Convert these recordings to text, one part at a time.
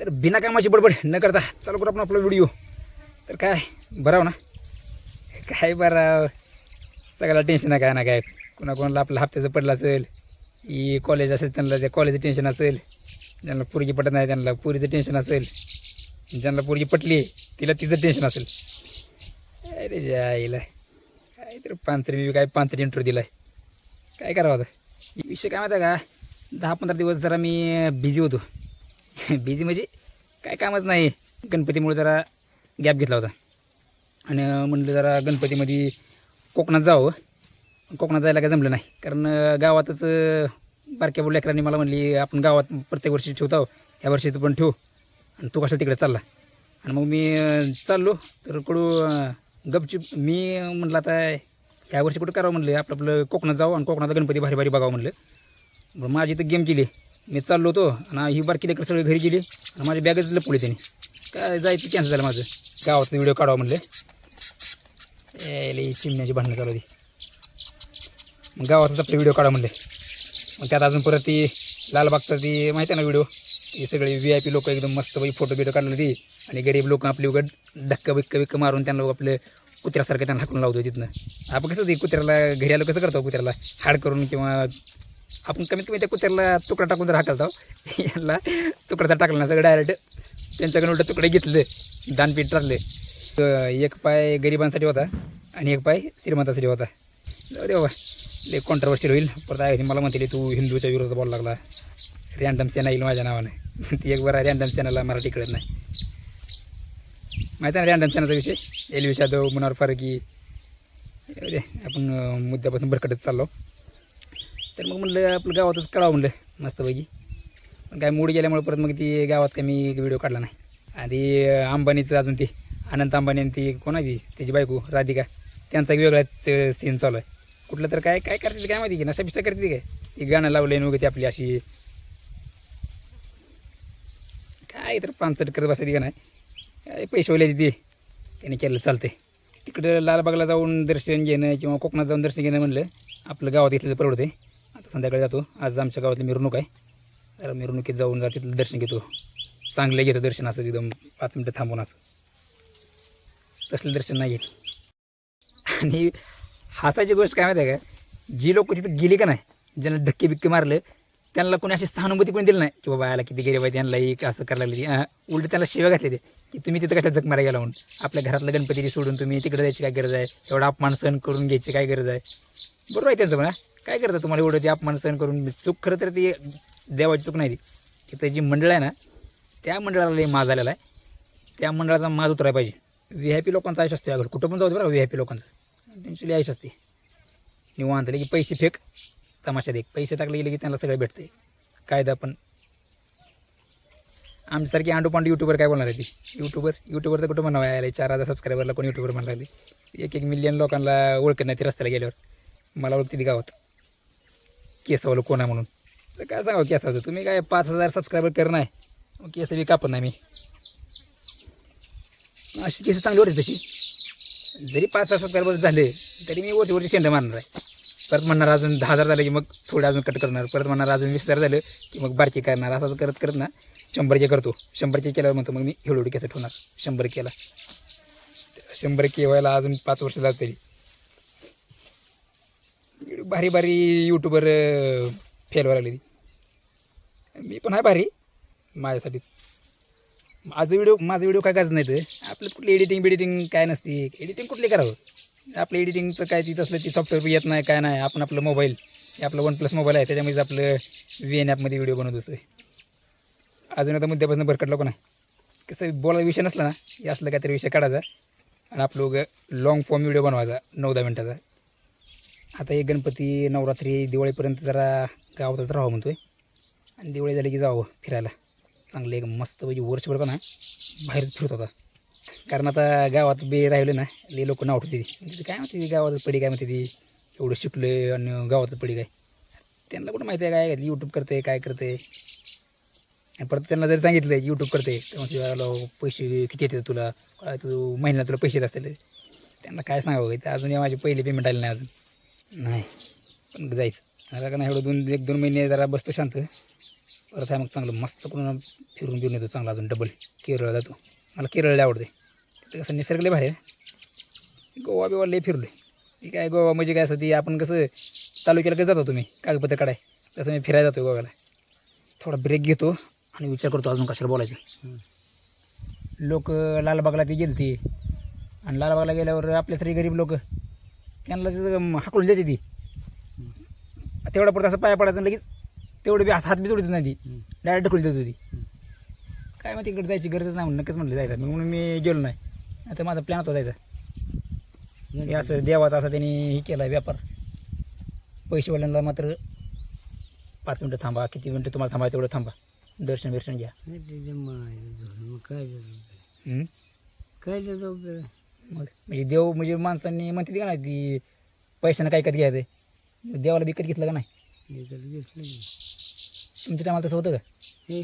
तर बिना कामाची बडबड न करता चालू करू आपण आपला व्हिडिओ तर काय बरं ना? काय बरं सगळ्याला टेन्शन आहे काय ना काय? कोणाकोणाला आपलं हप्त्याचं पडलं असेल ही कॉलेज असेल त्यांना त्या कॉलेजचं टेन्शन असेल ज्यांना पोरगी पटत नाही त्यांना पुरीचं टेन्शन असेल ज्यांना पोरगी पटली तिला तिचं टेन्शन असेल. अरे जायला? काय तर पाचरी मी काय पाचरी इंटरव्ह्यू दिलाय. काय करावं आता? विषय काय माहिती आहे का? दहा पंधरा दिवस जरा मी बिझी होतो. बिझी म्हणजे काय कामच नाही. गणपतीमुळे जरा गॅप घेतला होता. आणि म्हणलं जरा गणपतीमध्ये कोकणात जावं. कोकणात जायला काय जमलं नाही. कारण गावातच बारक्या लेकरांनी मला म्हणली आपण गावात प्रत्येक वर्षी ठेवतो ह्या वर्षी तू पण ठेव. आणि तू कशा तिकडे चालला? आणि मग मी चाललो. तर कडू गपचूप मी म्हटलं आता ह्या वर्षी कुठं करावं म्हणलं? आपलं आपलं कोकणात जावं आणि कोकणात गणपती भारी भारी बघावं म्हणलं. मग माझी तर गेम केली. मी चाललो होतो आणि ही बारकी लेकर सगळे घरी गेली आणि माझी बॅगच लपवली त्याने. काय जायचं कॅन्सल झालं माझं. गावात व्हिडिओ काढावं म्हणलं. ए लई चिमण्याची भांडणं चालू होती. मग गावातच आपले व्हिडिओ काढा म्हणले. मग त्यात अजून परत ती लालबागचा ती माहिती आहे ना व्हिडिओ ती सगळे व्ही आय पी लोक एकदम मस्त बाई फोटो बिटो काढले ती आणि गरीब लोक आपली उघड धक्का बिक्का बिक्का मारून त्यांना आपले कुत्र्यासारखं त्यांना हाकून लावतो तिथनं. आपण कसं ते कुत्र्याला घरी आलो कसं करतो कुत्र्याला? हाड करून किंवा आपण कमीत कमी त्या कुत्र्याला तुकडा टाकून जर हाकलतो हो, यांना तुकडाचा टाकला ना सगळं डायरेक्ट त्यांच्याकडून उलट तुकडे घेतले दानपीठ टाकले. तर एक पाय गरिबांसाठी होता आणि एक पाय श्रीमंतासाठी होता. अरे बाबा लय कॉन्ट्रवर्शियल होईल. परत आहे मला म्हणते तू हिंदूच्या विरोधात बोलायला लागला. रॅन्डम सेना येईल माझ्या नावाने. ती एक बरं रॅन्डम सेनाला मराठी कळत नाही. माहिती आहे ना रॅन्डम सेनाचा विषय? एलवी यादव मुनार फारकी. जाऊ आपण मुद्द्यापासून भरकटत चाललो. तर मग म्हणलं आपलं गावातच कळावं म्हणलं मस्तपैकी. पण काय मूड गेल्यामुळे परत मग ती गावात काय मी व्हिडिओ काढला नाही. आणि अंबानीचं अजून ती अनंत अंबानी आणि ती कोण आहे ती? त्याची बायको राधिका त्यांचा एक वेगळाच सीन चालू आहे. कुठलं तर काय काय करते काय माहिती की नशा बिशा करते काय? ती गाणं न वगैरे ती आपली अशी काय तर पानसट करत बसायची का नाही पैसे वले ती. त्याने केलं चालते तिकडं लालबागला जाऊन दर्शन घेणं किंवा कोकणात जाऊन दर्शन घेणं म्हणलं आपलं गावात इथलं परवडते आता संध्याकाळी जातो. आज आमच्या गावातली मिरवणूक आहे. तर मिरवणुकीत जाऊन जा तिथलं दर्शन घेतो. चांगलं घेतो दर्शन असं एकदम पाच मिनटं थांबून असं. तसलं दर्शन नाही घेत आणि हसायची गोष्ट काय माहिती आहे का? जी लोक तिथं गेली का नाही ज्यांना धक्के बिक्के मारले त्यांना कोणी अशी सहानुभूती कोणी दिली नाही की बाबा याला किती गरीब आहे त्यांना एक असं करायला लागली. उलट त्यांना शिव्या घातले ते की तुम्ही तिथं कशा जग मारा गेला म्हणून? आपल्या घरातलं गणपतीची सोडून तुम्ही तिकडे जायची काय गरज आहे? एवढा अपमान सहन करून घ्यायची काय गरज आहे? बरोबर आहे त्यांचं म्हणा काय करतं तुम्हाला एवढं ते अपमान सहन करून? चूक खरं तर ती देवाची चूक नाही ती. तिथं जी मंडळ आहे ना त्या मंडळाला माज आलेला आहे. त्या मंडळाचा माज उतरायला पाहिजे. व्ही आय पी लोकांचं आयुष्य असते अगोदर कुठं पण जाऊ दे बरं व्ही आय पी लोकांचं. त्यांची आयुष्य असते. निवांत की पैसे फेक तमाशा देख. पैसे टाकले गेले की त्यांना सगळं भेटते कायदा पण. आमच्यासारखी आंडूपांडू यूट्यूबर काय बोलणार आहे ती? यूट्यूबर यूट्यूबर तर कुठं म्हणावं? यायला चार हजार सबस्क्रायबरला कोण यूट्यूबर म्हणायला एक एक मिलियन लोकांना ओळखत नाही ती रस्त्याला गेल्यावर. मला ओळखते ती गावात. केसवालं कोण आहे म्हणून? तर काय सांगा केसाचं? तुम्ही काय पाच हजार सबस्क्रायबर करणार आहे मग केस बी कापत नाही मी. अशी केस चांगली होती तशी. जरी पाच हजार सबस्क्रायबर झाले तरी मी वरती वरती शेंड मारणार आहे. परत म्हणणार अजून दहा हजार झाले की मग थोडं अजून कट करणार. परत म्हणणार अजून वीस हजार झालं की मग बारकी करणार. असं करत करत ना शंभरचे करतो. शंभरचे केल्यावर म्हणतो मग मी हेळोडी केस ठेवणार. शंभर केला. शंभर केवायला अजून पाच वर्ष जात तरी भारी भारी यूट्यूबर फेल व्हायला लागली मी पण आहे भारी माझ्यासाठीच. माझं व्हिडिओ माझं व्हिडिओ काय करायचं नाही तर आपलं कुठली एडिटिंग बिडिटिंग काय नसते. एडिटिंग कुठली करावं? आपलं एडिटिंगचं काय तिथं असलं ती सॉफ्टवेअर येत नाही काय नाही. आपण आपलं मोबाईल हे आपलं वन प्लस मोबाईल आहे त्याच्यामध्ये आपलं व्ही एन ॲपमध्ये व्हिडिओ बनवत असतो अजून आता मुद्द्यापासून भरकटलं लोक आहे कसं बोलायला विषय नसला ना हे असलं काहीतरी विषय काढायचा. आणि आपलं उगं लॉंग फॉर्म व्हिडिओ बनवायचा नऊ दहा मिनटाचा. आता हे गणपती नवरात्री दिवाळीपर्यंत जरा गावातच राहावं म्हणतो आहे आणि दिवाळी झाली की जावं फिरायला. चांगलं एक मस्त म्हणजे वर्षभर का ना बाहेरच फिरत होता. कारण आता गावात बे राहिले ना लई लोक नाव उठते ती काय म्हणते गावातच गावात पडी काय म्हणते ती? एवढं शिकलं आणि गावातच पडी काय? त्यांना कुठं माहिती आहे काय यूट्यूब करते काय करते? आणि परत त्यांना जर सांगितलं यूट्यूब करते तर मग पैसे किती येते तुला? तू महिन्याला तुला पैसे असतील. त्यांना काय सांगावं? ते अजून माझे पहिले पेमेंट आले नाही अजून. नाही पण जायचं. झालं का नाही एवढं दोन एक दोन महिने जरा बसतो शांत. परत आहे मग चांगलं मस्त करून फिरून फिरून येतो चांगला अजून डबल केरळला जातो. मला केरळला आवडते तिथं कसं निसर्ग लय भारी आहे. गोवा बिवा लय फिरलो ती काय गोवा म्हणजे काय असं ती आपण कसं तालुक्याला कसं जातो तुम्ही? कागदपत्र काढाय. तसं मी फिरायला जातो गोव्याला. थोडा ब्रेक घेतो आणि विचार करतो अजून कशाला बोलायचं. लोक लालबागला ती गेलती आणि लालबागला गेल्यावर आपल्यासारखी गरीब लोक त्यांना तिथं हाकलून देते ती. तेवढा पुरतं असं पाया पडायचं लगेच तेवढं बी असं हात बी जोडत नाही ती. डायरेक्ट ढकलून देत होती काय मग तिकडे जायची गरजच नाही म्हणून नक्कीच म्हणलं जायचं. म्हणून मी गेलो नाही. आता माझा प्लॅन होता जायचा. हे असं देवाचा असा त्यांनी हे केला व्यापार. पैसेवाल्यांना मात्र पाच मिनटं थांबा किती मिनटं तुम्हाला थांबा तेवढं थांबा. दर्शन बिर्शन घ्या. काय? काय मग म्हणजे देव म्हणजे माणसांनी म्हणते का नाही ती पैशानं काय विकत घ्यायचं मग देवाला विकत घेतलं का नाही? विकत घेतलं की. तुमच्या टायमाला तसं होतं का? हे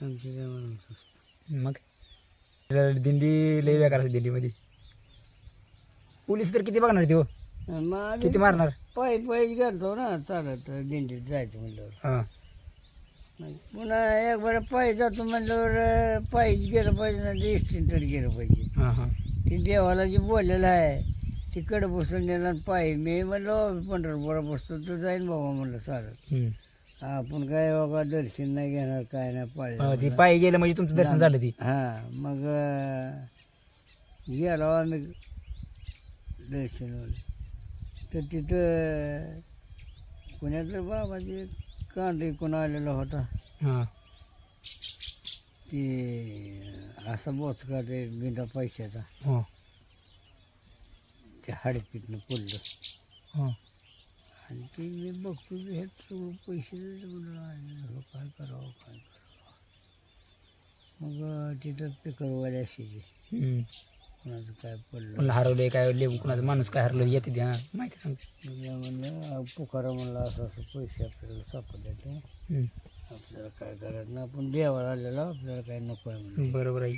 आमच्या गावाला मग? दिंडी लई बेकार असते दिंडीमध्ये. पोलीस तर किती बघणार ते हो मग किती मारणार? पायी पायी गेलतो ना चालत दिंडीत जायचं म्हणल्यावर. हां. पुन्हा एक बरं पायी जातो म्हणल्यावर पायीच गेलं पाहिजे ना एसटीन तर गेलं पाहिजे. हां हां. ते देवाला जे बोललेलं आहे तिकडं बसून नेला पायी. मी म्हणलं पंढरपुरा बसतो तर जाईन बाबा म्हणलं चालत हम्म. आपण काय बाबा दर्शन नाही घेणार काय नाही पाळलं ती पायी गेलं म्हणजे तुमचं दर्शन झालं ती. हां मग अं, गेलो आम्ही दर्शनवर तर तिथं पुण्यातलं बाबाचे कांदे कोण आलेला होता. हां. ते असा बोचका ते बिंदा पैशाचा. हां. ते हाडपीतनं पडलं. हां. आणि ते मी बघतो हे सगळं पैसे हो काय करावं काय करावं. मग तिथं पिकरवाले हम्म. कोणाचं काय पडलं कोणाला हरवले काय लेबू कोणाचं माणूस काय हरलं येते द्या माहिती सांगते. म्हणलं अहो, पुकारा म्हणलं असं असं पैसे आपल्याला सापडले ते. हम्म. आपल्याला काय करायचं नाही आपण देवाला आलेलो आपल्याला काय नको आहे म्हणलं. बरोबर आहे.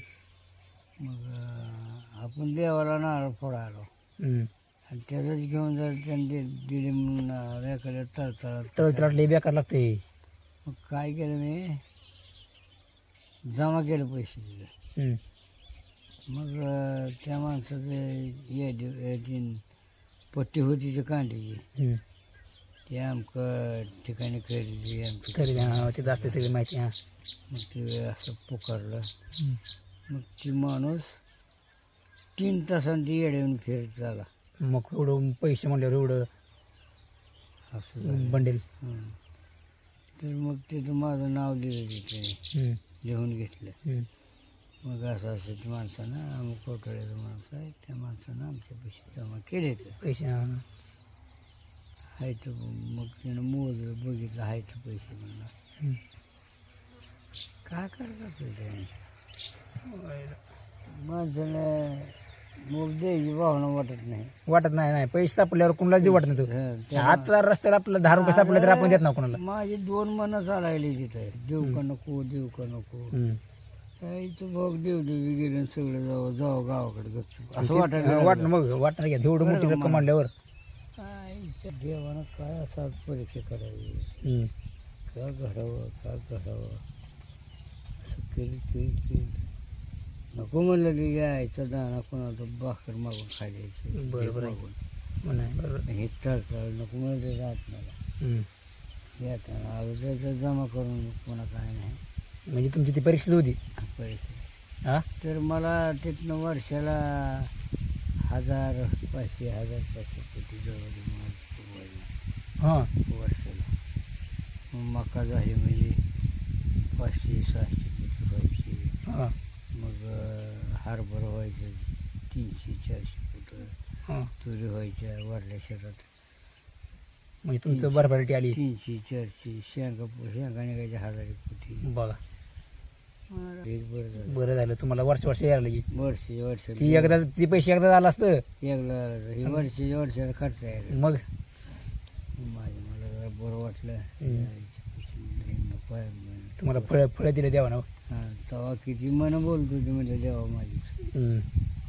मग अं, आपण देवाला नारळ फोडायलो हम्म. आणि त्याचंच घेऊन जर त्यांनी दि- दिले म्हणून एखाद्या तळतळात. तळतळाट बेकार लागते. मग काय केलं मी? जमा केलं पैसे तिथे. हम्म. मग त्या माणसाचं पट्टी होती ते कांद्याची. ते आमकं ठिकाणी खरेदी आमची तरी हां तिथं असते सगळी माहिती हां मग ते असं पुकारलं. मग ती माणूस तीन तासांनी ती येऊन फिरत झाला मग एवढं पैसे म्हणल्यावर एवढं असं. बंडेल. तर मग तिथं माझं नाव दिलं तिथे. लिहून घेतलं. मग असं असं माणसानं अमुक कोटळ्याचं माणूस आहे त्या माणसानं आमचे पैसे जमा केले तर पैसे आहे तर मग त्यानं मोजलं बघितलं आहे तर पैसे म्हणलं. काय करतात ते माणसानं मग द्यायची भावना वाटत नाही. वाटत नाही नाही. पैसे सापडल्यावर कुणालाच देऊ वाटत नाही हं, तो. आता रस्त्याला आपल्याला दहा रुपये सापडले तर आपण देत ना कोणाला. माझी दोन मनं चालायली तिथे. देऊ का नको देऊ का नको. काहीच भाऊ देव देवी गेले सगळं जावं जावं गावाकडे गपचूप असं वाटायला. वाटणं मग वाटणार घ्या एवढं मोठी रक्कम काय त्या देवानं काय असा परीक्षा करावी? हम्म. का घडावं का घडावं? असं केली केली केली. नको म्हणलं की यायचा दाना कोणाचा भाकर मागून खायची. मग नाही बरोबर. हे तळतळ नको म्हणलं राहत मला हम्म. येताना अगोदर जमा करून कोणा काय नाही. म्हणजे तुमची ती परीक्षाच होती? पैसे हा? तर मला तिथनं वर्षाला हजार पाचशे हजार पाचशे कोटी जवळ हां. वर्षाला. मग मका झाली म्हणजे पाचशे सहाशे कोटी व्हायची हां. मग अं, हरभरा व्हायचं तीनशे चारशे फुट हां. तुरी व्हायच्या वरल्या शेतात. म्हणजे तुमचं भरभराटी आली. तीनशे चारशे शेंगा शेंगा निघायच्या हजार कोटी. बघा. एक बरं. झालं तुम्हाला वर्ष वर्ष यायला लागली. वर्षी वर्ष. ती एकदा ती पैसे एकदा आला असतं. एकला हे वर्षी वर्षाला खर्च आहे मग? मला जरा बरं वाटलं. तुम्हाला फळं फळं दिलं द्यावा ना हा तेव्हा किती मन बोलतो ती म्हणजे देवा माझी. हम्म.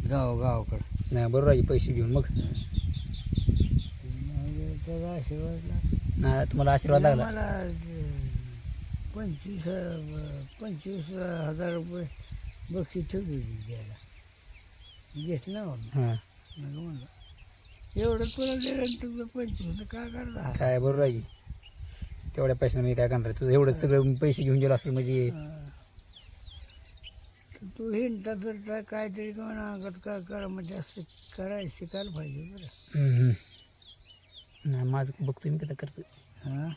जावं गावाकडं. नाही बरोबर आहे पैसे घेऊन मग? त्याचा आशीर्वाद लागला तुम्हाला आशीर्वाद लागला. मला पंचवीस पंचवीस हजार रुपये बक्षीस ठेवली होती द्यायला घेतलं हां. मग म्हणलं एवढं तुला दिलं तुझं पंचवीस काय करता काय बरोबर आहे. तेवढ्या पैशाने मी काय करणार? तुझं एवढं सगळं पैसे घेऊन गेलो असं म्हणजे. तू हिंडता फिरता काहीतरी कोण अंगात काय करा म्हणजे असं करायला शिकायला पाहिजे बरं. नाही माझं बघतोय मी कसं करतोय. हां.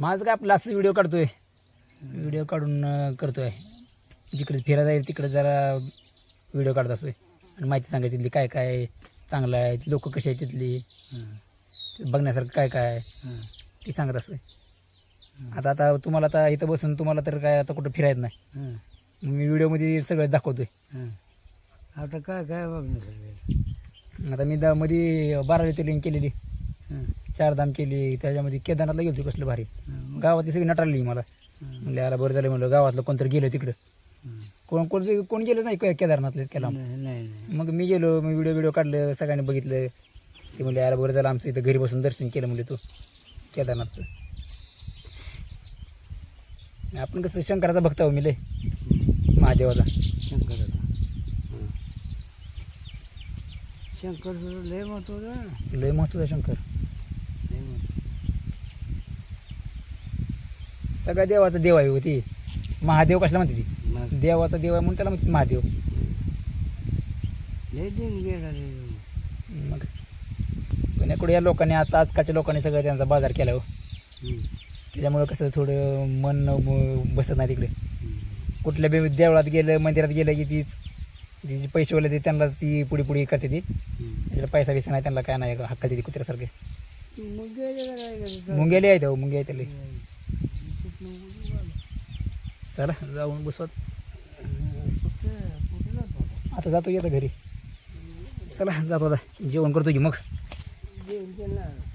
माझं काय आपलं असं व्हिडिओ काढतोय. व्हिडिओ काढून अं, करतोय. जिकडे फिरायला जाईल तिकडे जरा व्हिडिओ काढत असतोय. आणि माहिती सांगायची तिथली काय काय चांगलं आहे लोक कशी आहेत तिथली बघण्यासारखं काय काय आहे, ती सांगत असतोय. आता आता तुम्हाला आता इथं बसून तुम्हाला तर काय आता कुठं फिरायचं नाही. मी व्हिडिओमध्ये सगळं दाखवतोय. आता काय काय बघण्यासारखं आता मी दा मध्ये बारावी ते लिंक केलेली चारधाम केली त्याच्यामध्ये केदारनाथला गेलो कसलं भारी. गावातली सगळी नटारली मला. म्हणलं याला बरं झालं म्हणलं गावातलं कोणतरी गेलं तिकडं. कोण कोण कोण गेलं नाही केदारनाथला केला मग मी गेलो मग व्हिडिओ व्हिडिओ काढलं सगळ्यांनी बघितलं. ते म्हणले याला बरं झालं आमचं इथं घरी बसून दर्शन केलं म्हणजे तू केदारनाथचं. आपण कसं शंकराचा भक्त आहो मी लय. महादेवाचा. शंकराचा. शंकर लय महत्वाचं. लय महत्त्वाचा शंकर लय महत्त्व सगळ्या देवाचा देव आहे होती महादेव कशाला म्हणते ती? देवाचा देव आहे म्हणून त्याला म्हणते महादेव. मग पुण्याकडे या लोकांनी आता आजकालच्या लोकांनी सगळं त्यांचा बाजार केला हो. त्याच्यामुळं कसं थोडं मन बसत नाही तिकडे. कुठल्या बी देवळात गेलं मंदिरात गेलं की तीच तिची पैसे वाले ते त्यांनाच ती पुढे पुढे करते ती. त्याला पैसा बिसा नाही त्यांना काय नाही हक्का देते कुत्र्यासारखे? मुंग्याले आहेत हो मुंग्या आहेत त्याला कुठलं उडून आलं? चला जाऊन बसवत. जातो? आता जातो येतं घरी. चला जातो आता. जेवण करतो की मग? जेवण केलं